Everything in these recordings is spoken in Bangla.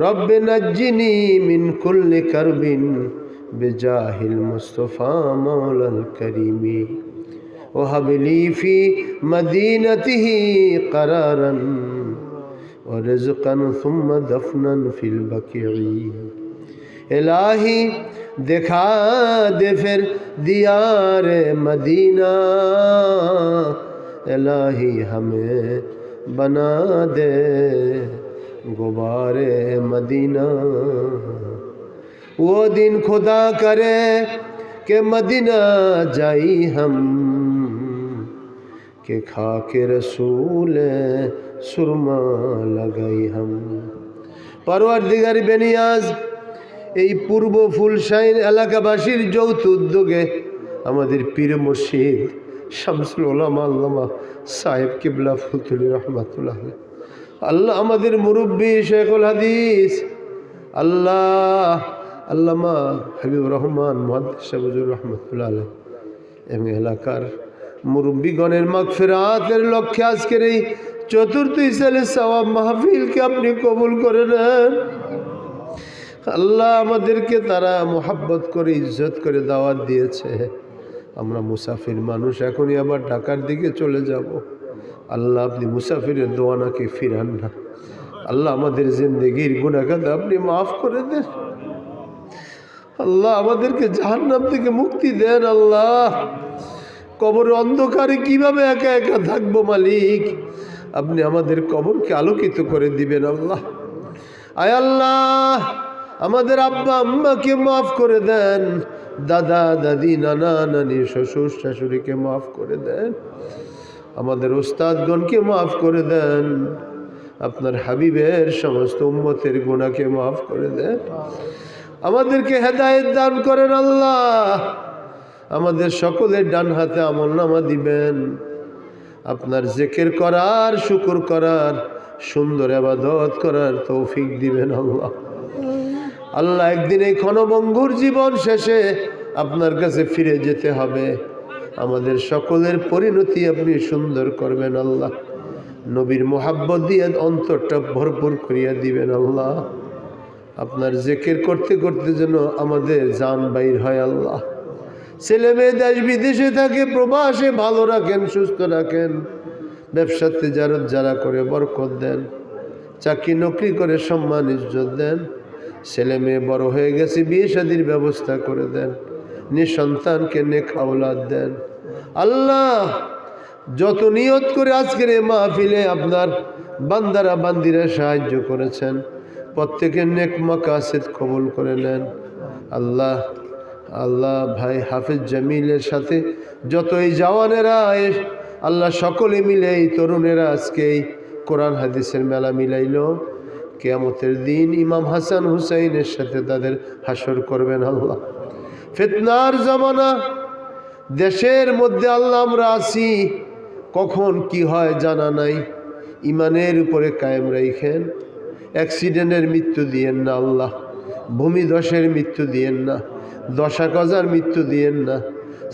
رب نجنی من کل کربن بجاہ المصطفیٰ مولا الکریمی وحب فی مدینتی قرارا ورزقا ثم دفنا فی البکعی الہی، دکھا دے پھر دیار مدینہ. الہی ہمیں بنا دے গোবারে মদিনা। ও দিন খুদা করে কে মদিনা যাই হম, কে खा के সুরমা सुरमा लगाई हम পরওয়ারদিগার বেনিয়াজ এই পূর্ব ফুলশাইন এলাকাবাসীর যৌথ উদ্যোগে আমাদের পীর মুর্শিদ শামসুল ওলামা আল্লামা সাহেব কিবলা ফুতুল রহমাতুল্লাহ আল্লাহ আমাদের মুরব্বী শেখুল হাদিস। আল্লাহ, আল্লামা হাবিব রহমান মহাদিসাবুজুর রহমতুল্লাহ আলহ এবং এলাকার মুরব্বীগণের মাগফিরাতের লক্ষ্যে আজকের এই চতুর্থ ইসালে সওয়াব মাহফিলকে আপনি কবুল করে নেন। আল্লাহ আমাদেরকে তারা মোহাব্বত করে, ইজ্জত করে দাওয়াত দিয়েছে। আমরা মুসাফির মানুষ, এখনই আবার ঢাকার দিকে চলে যাব। আল্লাহ আপনি মুসাফিরের দোয়ানাকে ফিরান না। আল্লাহ আমাদের জিন্দগির গুণাগাদ আপনি মাফ করে দেন। আল্লাহ আমাদেরকে জাহান্নাম থেকে মুক্তি দেন আল্লাহ। কবর অন্ধকারে কীভাবে একা একা থাকব মালিক? আপনি আমাদের কবরকে আলোকিত করে দিবেন আল্লাহ। আয় আল্লাহ, আমাদের আব্বা আম্মাকে মাফ করে দেন। দাদা, দাদি, নানা, নানি, শ্বশুর, শাশুড়িকে মাফ করে দেন। আমাদের ওস্তাদগণকে মাফ করে দেন। আপনার হাবিবের সমস্ত উম্মতের গুণাকে মাফ করে দেন। আমাদেরকে হেদায়েত দান করেন আল্লাহ। আমাদের সকলের ডান হাতে আমল নামা দিবেন। আপনার জেকের করার, শুকুর করার, সুন্দর আবাদত করার তৌফিক দিবেন আল্লাহ। আল্লাহ একদিন এই ক্ষণভঙ্গুর জীবন শেষে আপনার কাছে ফিরে যেতে হবে। আমাদের সকলের পরিণতি আপনি সুন্দর করবেন আল্লাহ। নবীর মোহাব্বত দিয়ে অন্তরটা ভরপুর করিয়া দিবেন আল্লাহ। আপনার জেকের করতে করতে যেন আমাদের যান বাইর হয় আল্লাহ। ছেলে মেয়ে দেশ বিদেশে থাকে, প্রবাসে ভালো রাখেন, সুস্থ রাখেন। ব্যবসাতে যারা যারা করে বরকত দেন। চাকরি নকরি করে সম্মান ইজ্জত দেন। ছেলে মেয়ে বড় হয়ে গেছে, বিয়ে শাদির ব্যবস্থা করে দেন। নিঃসন্তানকে নেক আওলাদ দেন। আল্লাহ, যত নিয়ত করে আজকের এই মাহফিলে আপনার বান্দারা, বান্দিরা সাহায্য করেছেন। প্রত্যেকের নেক মাকাসেদ কবুল করে নেন। আল্লাহ আল্লাহ ভাই হাফিজ জামিলের সাথে যত এই জওয়ানেরা, আল্লাহ সকলে মিলে এই তরুণেরা আজকে এই কোরআন হাদিসের মেলা মিলাইল। কেয়ামতের দিন ইমাম হাসান হুসাইনের সাথে তাদের হাসর করবেন আল্লাহ। ফিতনার জামানা দেশের মধ্যে আল্লাহ আমরা আছি, কখন কি হয় জানা নাই। ইমানের উপরে কায়েম রাইখেন, অ্যাক্সিডেন্টের মৃত্যু দিয়েন না আল্লাহ, ভূমিধসের মৃত্যু দিয়েন না দশা গজার মৃত্যু দিয়েন না,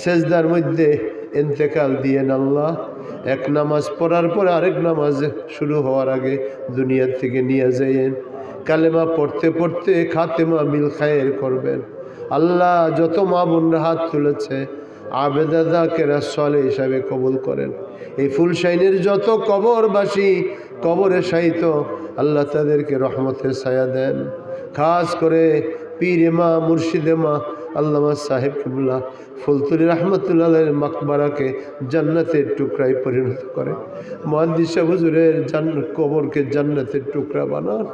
সেজদার মধ্যে এন্তেকাল দিয়েন আল্লাহ। এক নামাজ পড়ার পরে আরেক নামাজ শুরু হওয়ার আগে দুনিয়ার থেকে নিয়ে যাইয়েন। কালেমা পড়তে পড়তে খাতেমা মিল খায়ের করবেন। আল্লাহ যত মা বোনরা হাত তুলেছে আবেদাদাকে রাসলে হিসাবে কবুল করেন। এই ফুলশাইনের যত কবরবাসী, কবরে সাহিত আল্লাহ তাদেরকে রহমতের ছায়া দেন। খাস করে পীরে মা মুর্শিদে আল্লামা সাহেব কিবুল্লাহ ফুলতুলি রহমতুল্লাহ মাকবারাকে জান্নাতের টুকরায় পরিণত করে। মহাদিসা হুজুরের জান, কবরকে জান্নাতের টুকরা বানান।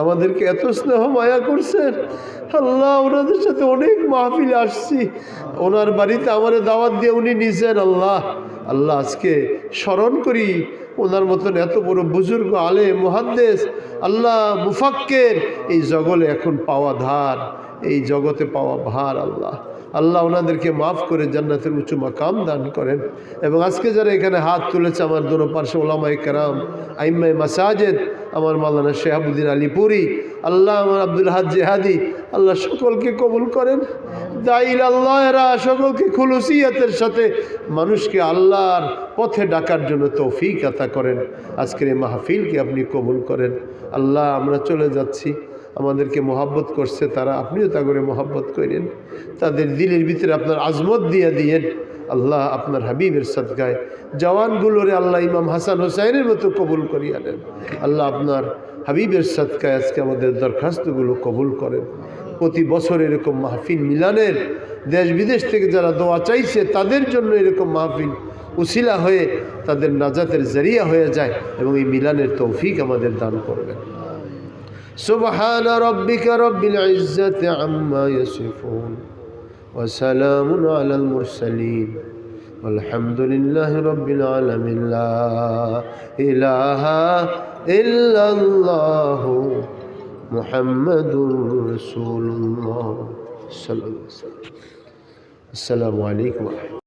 আমাদেরকে এত স্নেহ মায়া করছেন। আল্লাহ ওনাদের সাথে অনেক মাহফিল আসছি। ওনার বাড়িতে আমার দাওয়াত দিয়ে উনি নিজের আল্লাহ। আল্লাহ আজকে স্মরণ করি, ওনার মতন এত বড় বুজুর্গ আলে মুহাদ্দেস, আল্লাহ মুফাক্কের, এই জগলে এখন পাওয়া ধার, এই জগতে পাওয়া ভার আল্লাহ। আল্লাহ ওনাদেরকে মাফ করে জান্নাতের উঁচু মাকাম দান করেন। এবং আজকে যারা এখানে হাত তুলেছে, আমার দোনো পার্শ্ব ওলামাই কারাম আইম্মাই মাসাজেদ, আমার মালানা শেহাবুদ্দিন আলীপুরি আল্লাহ আমার আব্দুল হাজ জেহাদি, আল্লাহ সকলকে কবুল করেন। দাইল আল্লাহ, এরা সকলকে খুলুসিয়াতের সাথে মানুষকে আল্লাহর পথে ডাকার জন্য তৌফিক আতা করেন। আজকের এই মাহফিলকে আপনি কবুল করেন। আল্লাহ, আমরা চলে যাচ্ছি। আমাদেরকে মোহাব্বত করছে, তারা আপনিও তা করে মোহাব্বত করেন। তাদের দিলের ভিতরে আপনার আজমত দিয়ে দিয়েন, আল্লাহ আপনার হাবিবের সদগায়। জওয়ানগুলোরে আল্লাহ ইমাম হাসান হোসাইনের মতো কবুল করিয়া নেন। আল্লাহ আপনার হাবিবের সদকায় আজকে আমাদের দরখাস্তগুলো কবুল করেন। প্রতি বছর এরকম মাহফিল মিলানের দেশ বিদেশ থেকে যারা দোয়া চাইছে, তাদের জন্য এরকম মাহফিল উসিলা হয়ে তাদের নাজাতের জরিয়া হয়ে যায় এবং এই মিলানের তৌফিক আমাদের দান করবেন। سبحان ربك رب العزة عما يصفون وسلام على المرسلين والحمد لله رب العالمين. لا إله إلا الله محمد رسول الله. صلى الله عليه وسلم. السلام عليكم